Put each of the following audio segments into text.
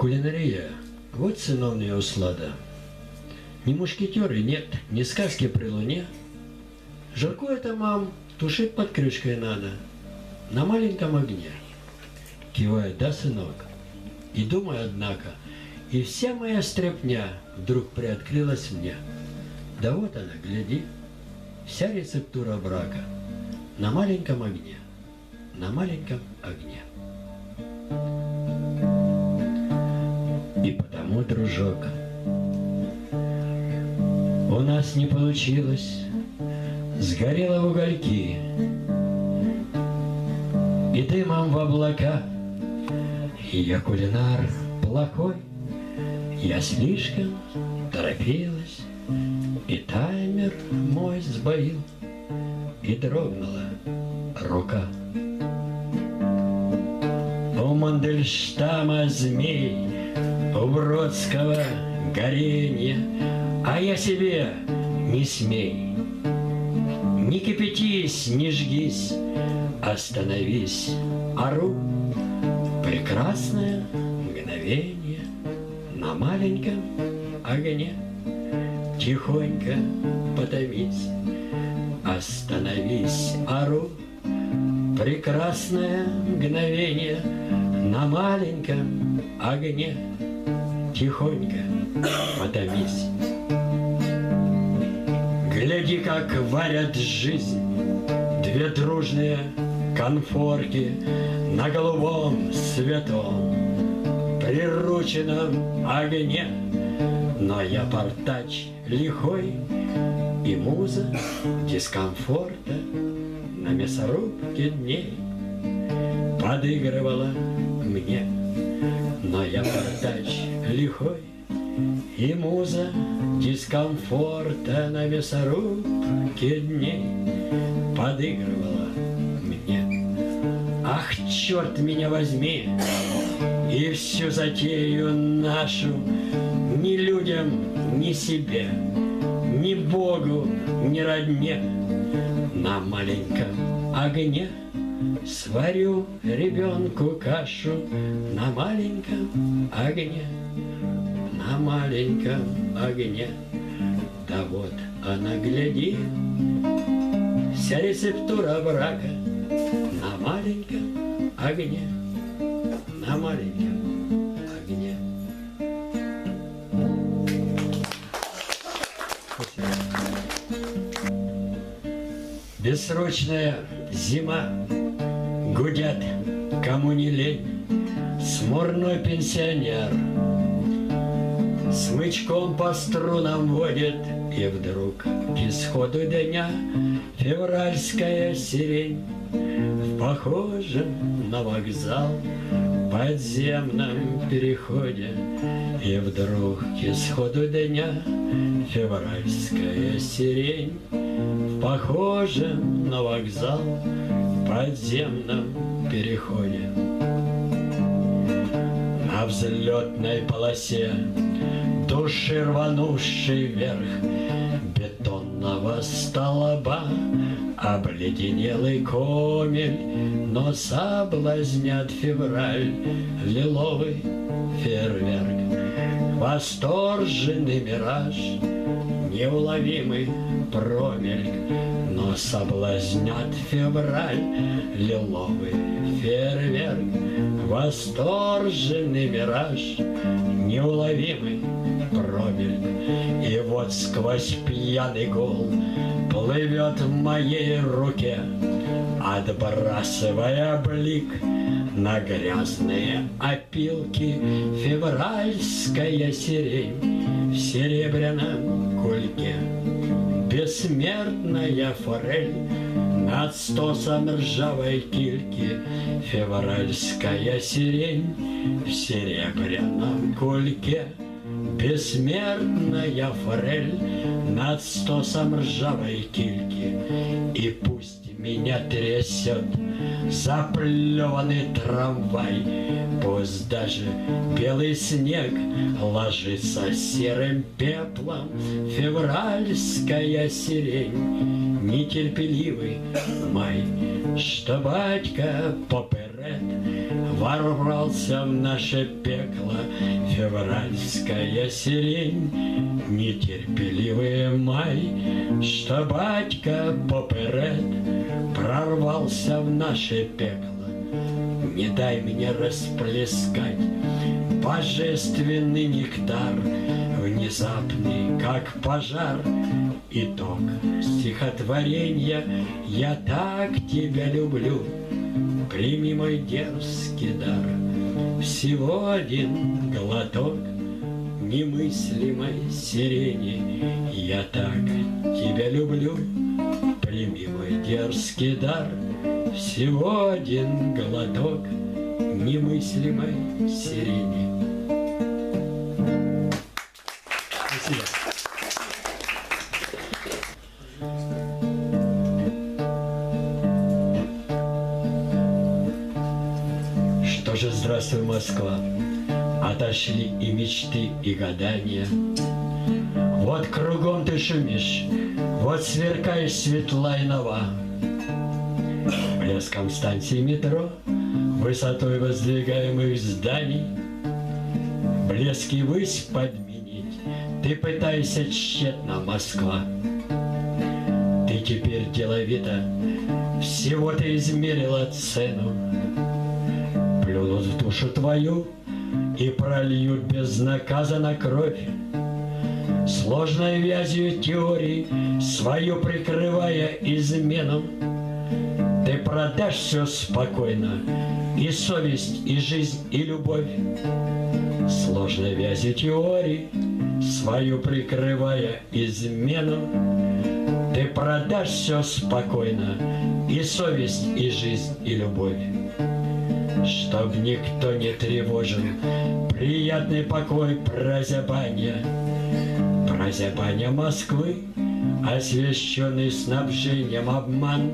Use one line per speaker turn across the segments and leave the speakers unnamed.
Кулинария – вот сыновняя услада. Ни мушкетеры нет, ни сказки при луне. Жарко это, мам, тушить под крышкой надо, на маленьком огне. Кивает, да, сынок? И думаю, однако, и вся моя стряпня вдруг приоткрылась мне. Да вот она, гляди, вся рецептура брака на маленьком огне, на маленьком огне. И потому, дружок, у нас не получилось, сгорело в угольки, и дымом в облака. Я кулинар плохой, я слишком торопилась, и таймер мой сбоил, и дрогнула рука. У Мандельштама змей, у Бродского горенье, А я себе не смей. Не кипятись, не жгись, остановись, ору. Прекрасное мгновение на маленьком огне. Тихонько потомись, остановись, ору. Прекрасное мгновение на маленьком огне. Тихонько. Потомись. Гляди, как варят жизнь Две дружные конфорки На голубом светом Прирученном огне. Но я портач лихой И муза дискомфорта На мясорубке дней Подыгрывала мне Но я портач лихой и муза дискомфорта на мясорубке дней подыгрывала мне. Ах, черт меня возьми, и всю затею нашу ни людям, ни себе, ни Богу, ни родне на маленьком огне сварю ребенку кашу на маленьком огне на маленьком огне. Да вот она, гляди, вся рецептура брака на маленьком огне, на маленьком огне. Бессрочная зима, гудят, кому не лень, смурной пенсионер — Смычком по струнам водит, И вдруг к исходу дня Февральская сирень В похожем на вокзал Подземном переходе. И вдруг к исходу дня Февральская сирень В похожем на вокзал Подземном переходе На взлетной полосе души рванувший вверх бетонного столба, Обледенелый комель, но соблазнят февраль лиловый фейерверк. Восторженный мираж, неуловимый промельк, но соблазнят февраль лиловый фейерверк. Восторженный мираж, неуловимый промель. И вот сквозь пьяный гул плывет в моей руке, Отбрасывая блик на грязные опилки, Февральская сирень в серебряном кульке. Бессмертная форель над стосом ржавой кильки, Февральская сирень в серебряном кульке. Бессмертная форель над стосом ржавой кильки, И пусть меня трясет заплеванный трамвай, Пусть даже белый снег ложится серым пеплом, Февральская сирень, нетерпеливый май, Что батька поперед Ворвался в наше пекло февральская сирень, Нетерпеливый май, что батька поперед Прорвался в наше пекло. Не дай мне расплескать Божественный нектар, внезапный, как пожар, Итог стихотворения «Я так тебя люблю», Прими мой дерзкий дар, Всего один глоток немыслимой сирени. Я так тебя люблю, прими мой дерзкий дар, Всего один глоток немыслимой сирени. Что же, здравствуй, Москва, Отошли и мечты, и гадания. Вот кругом ты шумишь, Вот сверкаешь светла и нова. Блеском станции метро, Высотой воздвигаемых зданий, Блески высь подменить, Ты пытаешься тщетно, Москва. Ты теперь деловито Всего ты измерила цену, Плюнут в душу твою И прольют безнаказанно кровь. Сложной вязью теории Свою прикрывая измену, Ты продашь все спокойно, И совесть, и жизнь, и любовь. Сложной вязью теории Свою прикрывая измену, Ты продашь все спокойно, И совесть, и жизнь, и любовь. Чтоб никто не тревожен, Приятный покой прозябания, Прозябания Москвы, Освещенный снабжением обман.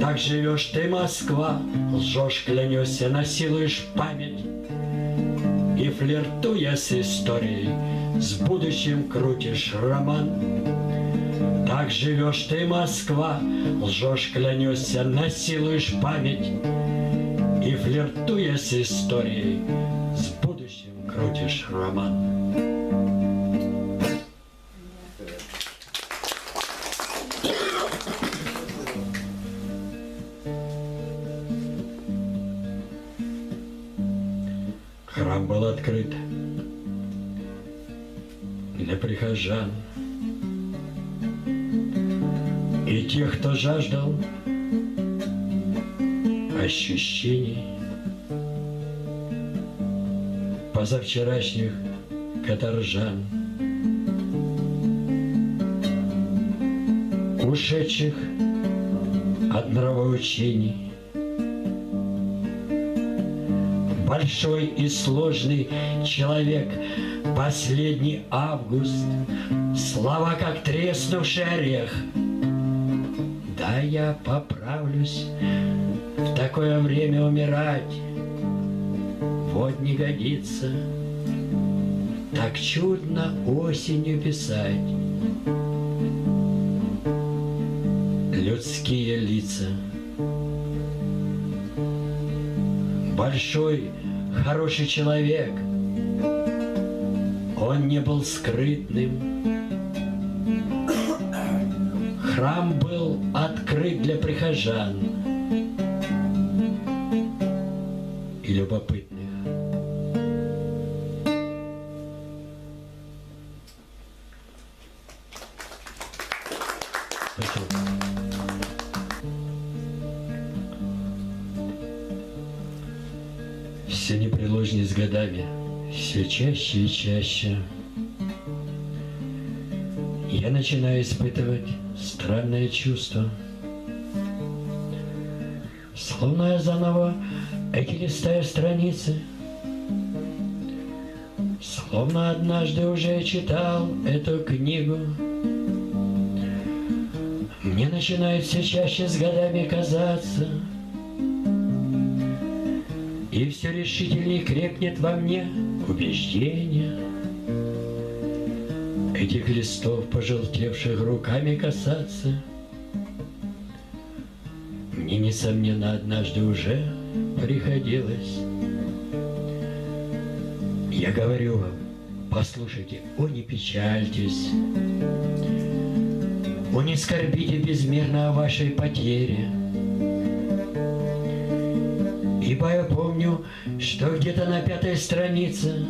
Так живешь ты, Москва, Лжешь, клянешься, насилуешь память, И, флиртуя с историей, С будущим крутишь роман. Так живешь ты, Москва, Лжешь, клянешься, насилуешь память, И, флиртуя с историей, С будущим крутишь роман. Храм был открыт для прихожан и тех, кто жаждал ощущений позавчерашних каторжан, ушедших от нравоучений. большой и сложный человек. Последний август, слова как треснувший орех. Да, я поправлюсь, такое время умирать. Вот не годится, так чудно осенью писать. Людские лица — большой, хороший человек. Он не был скрытным. Храм был открыт для прихожан Спасибо. Все непреложнее с годами, все чаще и чаще. Я начинаю испытывать странное чувство. Словно я заново эти листаю страницы. Словно однажды уже читал эту книгу. Мне начинает все чаще с годами казаться, и все решительнее крепнет во мне убеждение Этих листов, пожелтевших руками касаться. Мне, несомненно, однажды уже приходилось. Я говорю вам, послушайте, о, не печальтесь, о, не скорбите безмерно о вашей потере. Ибо я помню, что где-то на пятой странице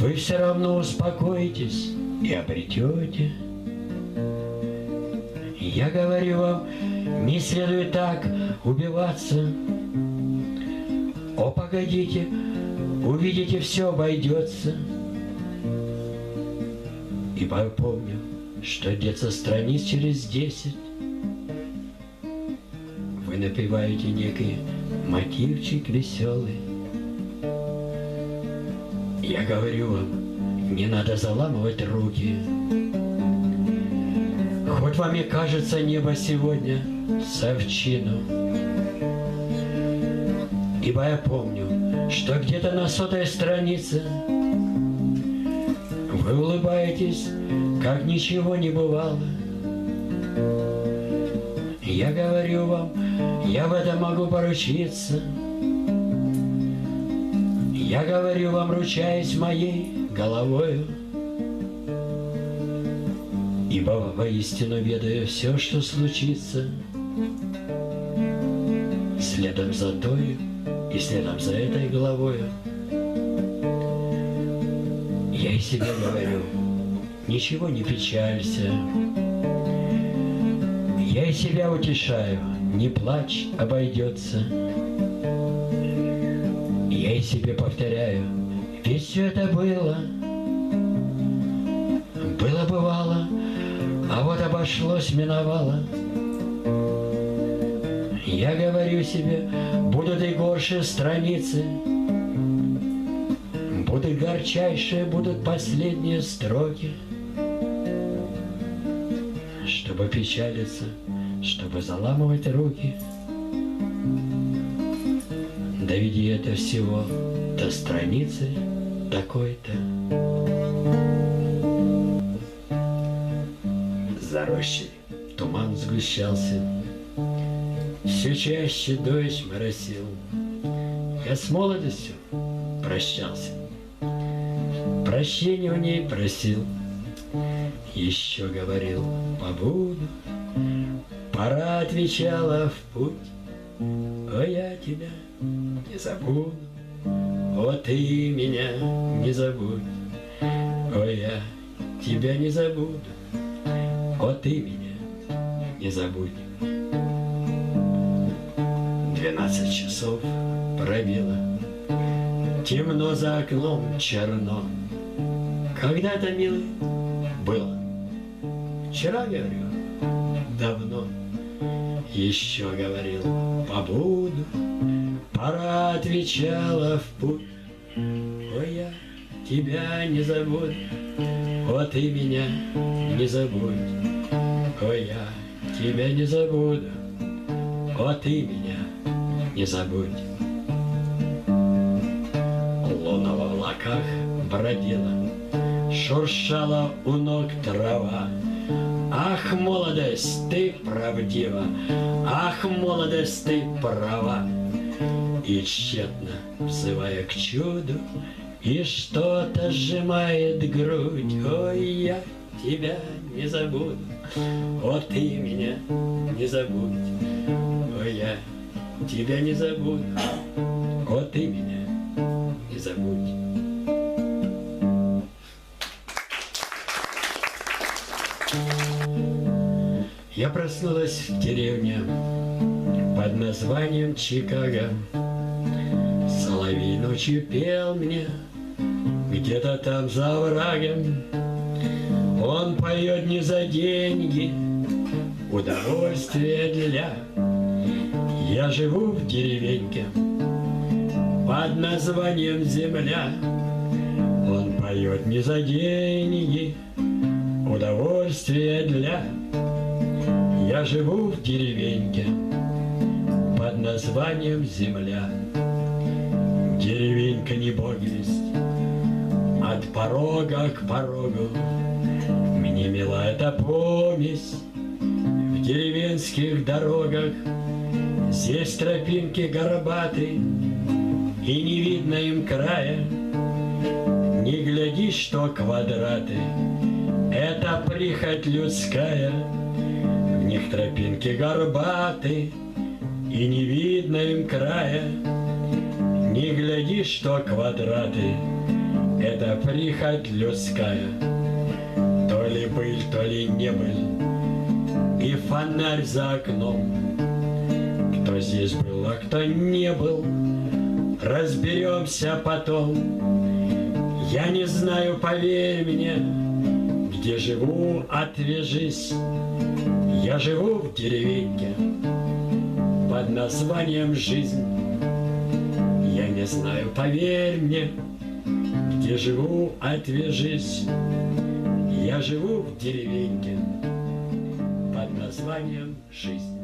вы все равно успокоитесь и обретете. Я говорю вам, не следует так убиваться. О, погодите, увидите, все обойдется. Я помню, что где-то страниц через десять вы напеваете некий мотивчик веселый. Я говорю вам, не надо заламывать руки. Хоть вам и кажется небо сегодня совчину. Ибо я помню, что где-то на сотой странице вы улыбаетесь, как ничего не бывало. Я говорю вам, я в этом могу поручиться. Я говорю вам, ручаясь моей головою, Ибо воистину ведаю все, что случится, Следом за той и следом за этой головою. Я и себе говорю, ничего не печалься, Я и себя утешаю, не плачь, обойдется. Я и себе повторяю, ведь все это было, было бывало, а вот обошлось, миновало. Я говорю себе, будут и горшие страницы, Будут горчайшие, будут последние строки. Чтобы печалиться, чтобы заламывать руки. Доведи это всего до страницы такой-то. За рощей туман сгущался, Все чаще дождь моросил. Я с молодостью прощался, Прощения у ней просил, Еще говорил, побуду, Пора отвечала в путь, О, я тебя не забуду, О, ты меня не забудь, О, я тебя не забуду, О, ты меня не забудь. Двенадцать часов пробило, Темно за окном, черно. Когда-то, милый, было. Вчера, говорю, давно. Еще говорил, побуду, Пора отвечала в путь. Ой, я тебя не забуду, О, ты меня не забудь. Ой, я тебя не забуду, О, ты меня не забудь. Луна в облаках бродила, Шуршала у ног трава. Ах, молодость, ты правдива, Ах, молодость, ты права. И тщетно, взывая к чуду, И что-то сжимает грудь. Ой, я тебя не забуду, О, ты меня не забудь. Ой, я тебя не забуду, О, ты меня не забудь. Я проснулась в деревне под названием Чикаго. Соловей ночью пел мне где-то там за врагом. Он поет не за деньги, удовольствие для. Я живу в деревеньке под названием Земля. Он поет не за деньги, удовольствие для. Я живу в деревеньке под названием Земля. Деревенька не бог весть, от порога к порогу. Мне мила эта помесь в деревенских дорогах. Здесь тропинки горбаты, и не видно им края. Не гляди, что квадраты, это прихоть людская. В них тропинки горбаты, и не видно им края. Не гляди, что квадраты, это прихоть людская. То ли быль, то ли не быль, и фонарь за окном. Кто здесь был, а кто не был, разберемся потом. Я не знаю, поверь мне, где живу, отвяжись. Я живу в деревеньке под названием «Жизнь». Я не знаю, поверь мне, где живу, отвяжись. Я живу в деревеньке под названием «Жизнь».